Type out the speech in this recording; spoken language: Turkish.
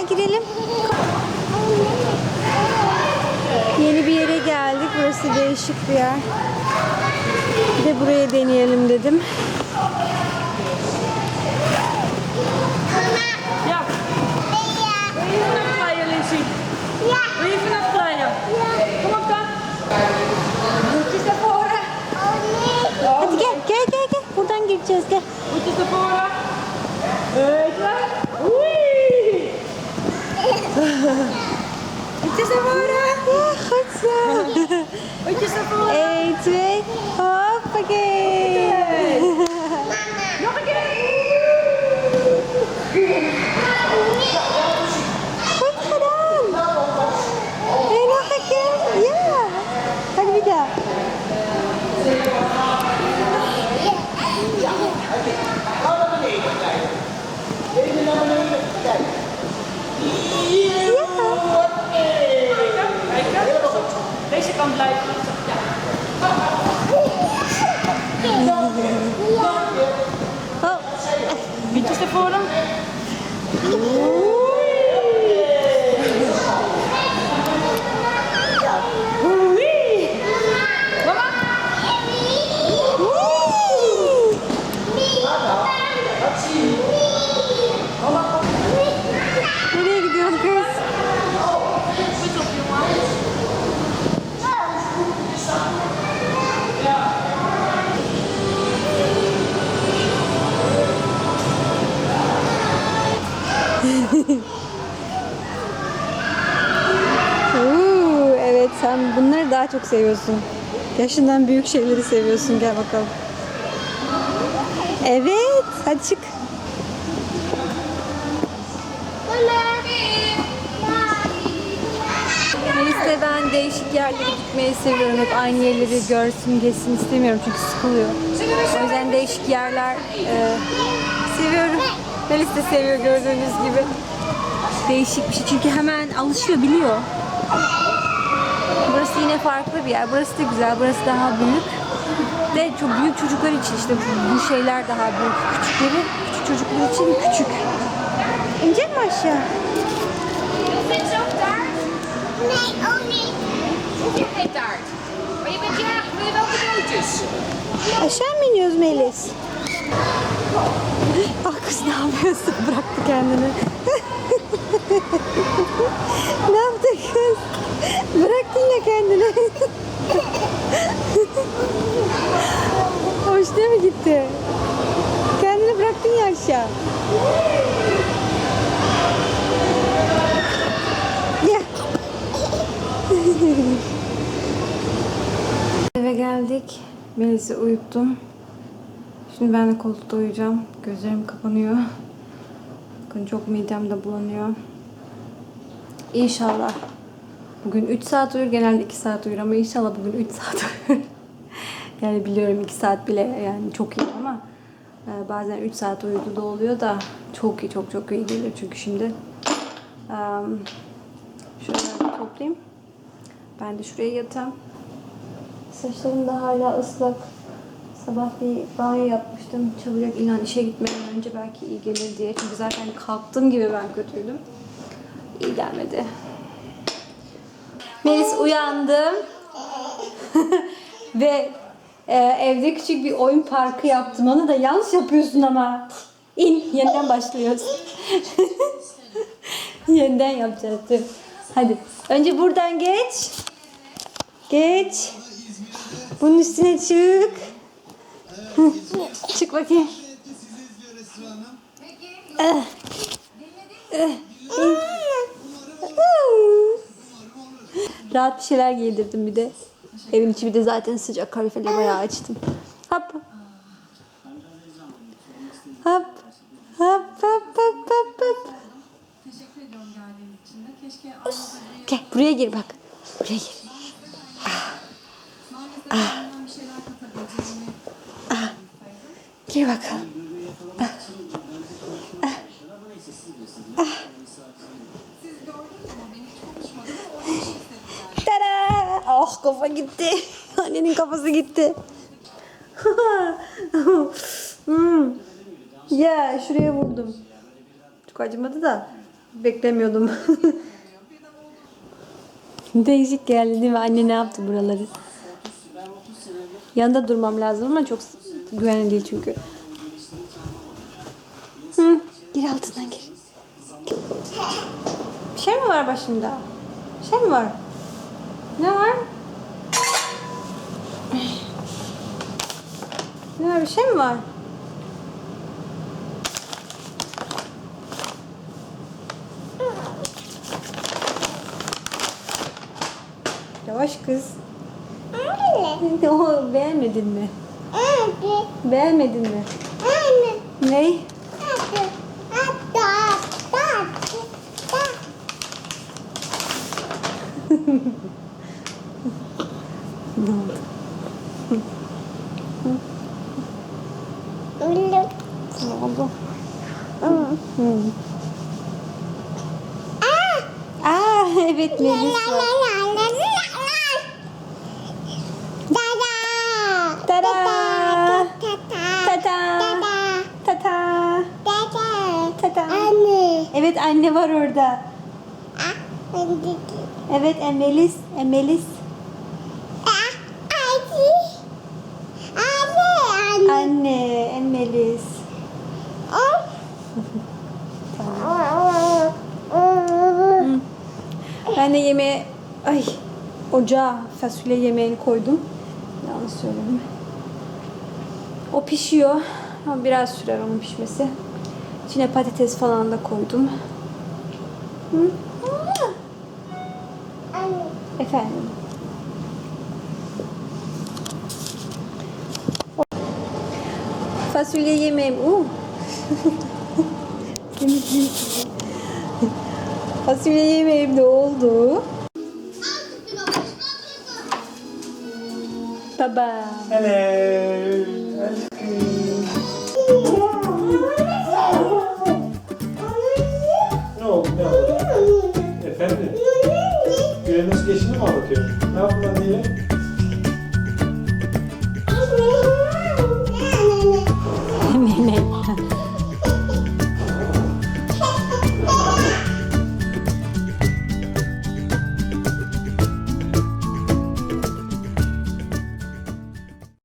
Gel girelim. Yeni bir yere geldik. Burası değişik bir yer. Bir de buraya deneyelim dedim. Ja. Wil Voetjes naar voren. Ja, goed zo. Voetjes naar voren. 1, 2, hoppakee. Deze kant blijven. Ja. Dank je. Dank je. Oh. Hem. Çok seviyorsun. Yaşından büyük şeyleri seviyorsun. Gel bakalım. Evet. Hadi çık. Neyse ben değişik yerlere gitmeyi seviyorum. Hep aynı yerleri görsün, geçsin istemiyorum çünkü sıkılıyor. O yüzden değişik yerler e, seviyorum. Melis de seviyor gördüğünüz gibi. Değişik bir şey çünkü hemen alışıyor, biliyor. Burası yine farklı bir yer. Burası da güzel. Burası daha büyük. De çok büyük çocuklar için işte bu, şeyler daha büyük. Küçükleri, küçük çocuklar için küçük. İnecek mi aşağı? Aşağı mı iniyoruz Melis? Ah kız ne yapıyorsun? Bıraktı kendini. ne yaptı kız? Bıraktın ya kendini. Hoşuna mı gitti? Kendini bıraktın ya aşağı. Ya. Eve geldik. Melis'i uyuttum. Şimdi ben de koltukta uyuyacağım. Gözlerim kapanıyor. Bakın çok midem de bulanıyor. İnşallah bugün 3 saat uyur. Genelde 2 saat uyur ama inşallah bugün 3 saat uyur. yani biliyorum 2 saat bile yani çok iyi ama e, bazen 3 saat uyudu da oluyor da çok iyi çok çok iyi gelir çünkü şimdi um, şöyle toplayayım. Ben de şuraya yatayım. Saçlarım da hala ıslak. Sabah bir banyo yapmıştım. Çabucak inan işe gitmeden önce belki iyi gelir diye. Çünkü zaten kalktığım gibi ben kötüydüm. İyi gelmedi. Melis uyandım. Ve e, evde küçük bir oyun parkı yaptım. Onu da yanlış yapıyorsun ama. İn. Yeniden başlıyoruz. yeniden yapacağız. Dur. Hadi. Önce buradan geç. Geç. Bunun üstüne çık. Hı, çık bakayım. Ah. Ah. Rahat bir şeyler giydirdim bir de. Evin içi bir de zaten sıcak kaloriferi bayağı açtım. Hop. Hop. Hop hop hop hop hop. Teşekkür ediyorum geldiğin için de. Keşke aranızda bir Gel buraya gir bak. Buraya gir. Gir bakalım. Ah. Ah. Ah. Tada! Oh kafa gitti. Annenin kafası gitti. hmm. Ya yeah, şuraya vurdum. Çok acımadı da beklemiyordum. Değişik geldi değil mi? Anne ne yaptı buraları? Yanında durmam lazım ama çok güvenli değil çünkü. Hı, gir altından gir. Bir şey mi var başında? Bir şey mi var? Ne var? Ne var? Bir şey mi var? Yavaş kız. O beğenmedin mi? Beğenmedin mi? Ney? Ne oldu? Ne oldu? Hı. Aa, evet Melis var. Tada! Evet anne var orada. Evet Emelis. Emelis. Anne Emelis. Ben de yemeğe ay ocağa fasulye yemeğini koydum. Yanlış söyledim. O pişiyor. Ama biraz sürer onun pişmesi. İçine patates falan da koydum. Hı? Efendim. Fasulye yemeğim. Uh. Fasulye yemeğim de oldu. Baba. Hello. Ne yapıyor. Ne yapma diye? Mehmet.